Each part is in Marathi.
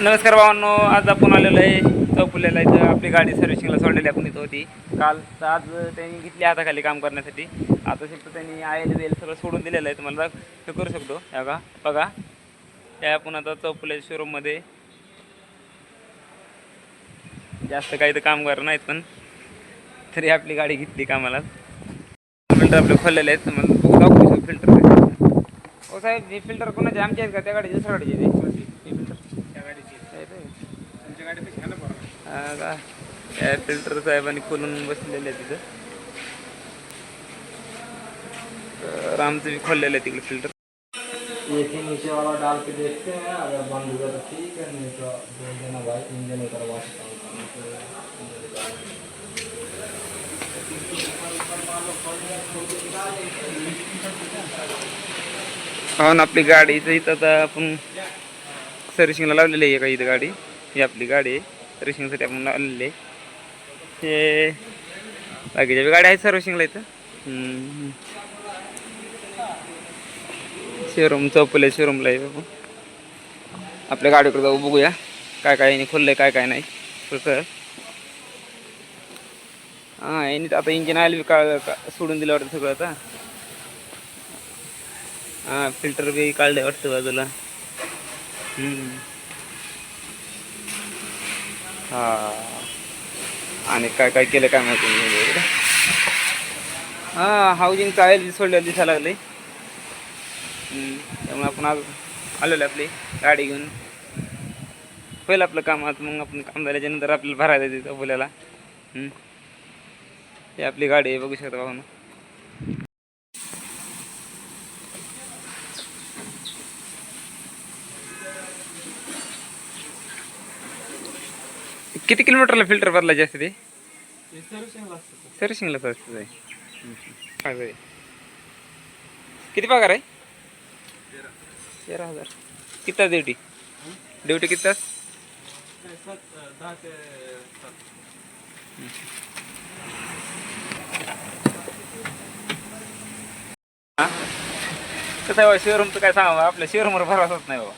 नमस्कार भावांनो आज आपण आलेलो आहे चौफुल्याला इथं. आपली गाडी सर्व्हिसिंगला सोडलेली आपण इथं होती. काल तर आज त्यांनी घेतली हाताखाली काम करण्यासाठी. आता फक्त त्यांनी आयल वेल सगळं सोडून दिलेलं आहे. तुम्हाला हे करू शकतो. या का बघा. त्या आपण आता चौफुल्या शोरूममध्ये जास्त काही तर कामगार नाहीत पण तरी आपली गाडी घेतली कामाला. फिल्टर आपले खोललेले आहेत. तुम्हाला दाखवू शकतो फिल्टर हो साहेब हे फिल्टर कोणाचे? आमचे आहेत का? त्या गाडीचे दुसऱ्या गाडीचे आहेत हे? हे फिल्टर त्या गाडीची आहेत होय? तुमच्या गाडीपेक्षा आहे ना बरं हा का? या फिल्टर साहेबांनी खोलून बसलेले आहे तिथं तर आमचं बी खोललेलं आहे तिकडे फिल्टर ये थी नीचे वाला डाल के देखते हैं अगर बंद हुआ तो ठीक है नहीं तो दो दिन बाद इंजन उतरवा सकता हूँ हो ना आपली गाडी इथं इथं आता आपण सर्व्हिसिंगला लावलेली आहे का इथं गाडी? ही आपली गाडी आहे. रेसिंगसाठी आपण आणलेली आहे. हे बाकीच्या बी गाड्या आहेत सर्व्हिसिंगला इथं शोरूम चौपले शोरूमला आहे बघू आपल्या गाडीकडे जाऊ बघूया. काय काय खोललं आहे काय काय नाही. कसं हां यांनी आता इंजिन आयल बी का का- सोडून दिलं वाटतं सगळं आता. हां फिल्टर बी काढलं वाटतं बाजूला. हम्म. हां. आणि काय काय केलं काय माहिती नाही हां हाऊसिंगचं चालेल बी सोडलेलं दिसायला लागले त्यामुळे आपण आज आलेलो आहे आपली गाडी घेऊन. होईल आपलं काम आज मग आपण काम झाल्याच्यानंतर आपल्याला भरायला देतो बोलायला ही आपली गाडी आहे बघू शकता बघा ना किती किलोमीटरला फिल्टर बदलायचे असते ते? सर्व्हिसिंगलाच असतं ते. किती पगार आहे? तेरा. हजार. किती तास ड्युटी ड्युटी किती तास? हा? कसं आहे शोरूमचं काय सांगा आपल्या शोरूमवर भरोसाच नाही बाबा.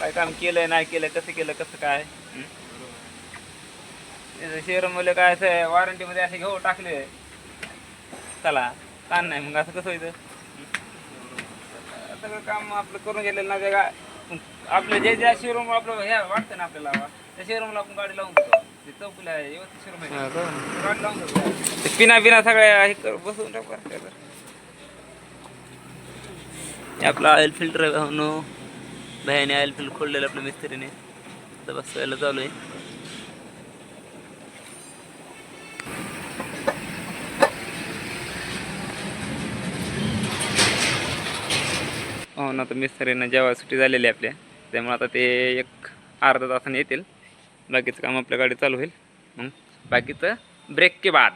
काय काम केलंय नाही केलंय कसं केलं कसं काय? शोरूममध्ये काय असं वॉरंटीमध्ये असे घेऊ टाकले. चला ताण नाही मग असं कसं व्हायचं हं? सगळं काम आपलं करून गेलेलं ना ते गा आपलं जे ज्या शोरूम आपलं हे वाटतं ना आपल्याला त्या शोरूमला आपण गाडी लावून देतो. ते चौकीला आहे व्यवस्थित शोरूम आहे. गाडी लावून देतो. ते पिना बिना सगळ्या हे कर बसवून टाकू आपलं ऑइल फिल्टर भावनो भयाने ऑइल फिल्टर खोललेलं आपल्या मिस्त्रीने. बसवायला चालू आहे. हो आता मिस्त्रीनं जेव्हा सुट्टी झालेली आहे आपल्या. त्यामुळे आता ते एक अर्धा तासाने येतील. बाकीचं काम आपल्या गाडी चालू होईल. मग बाकीचं ब्रेक के बाद.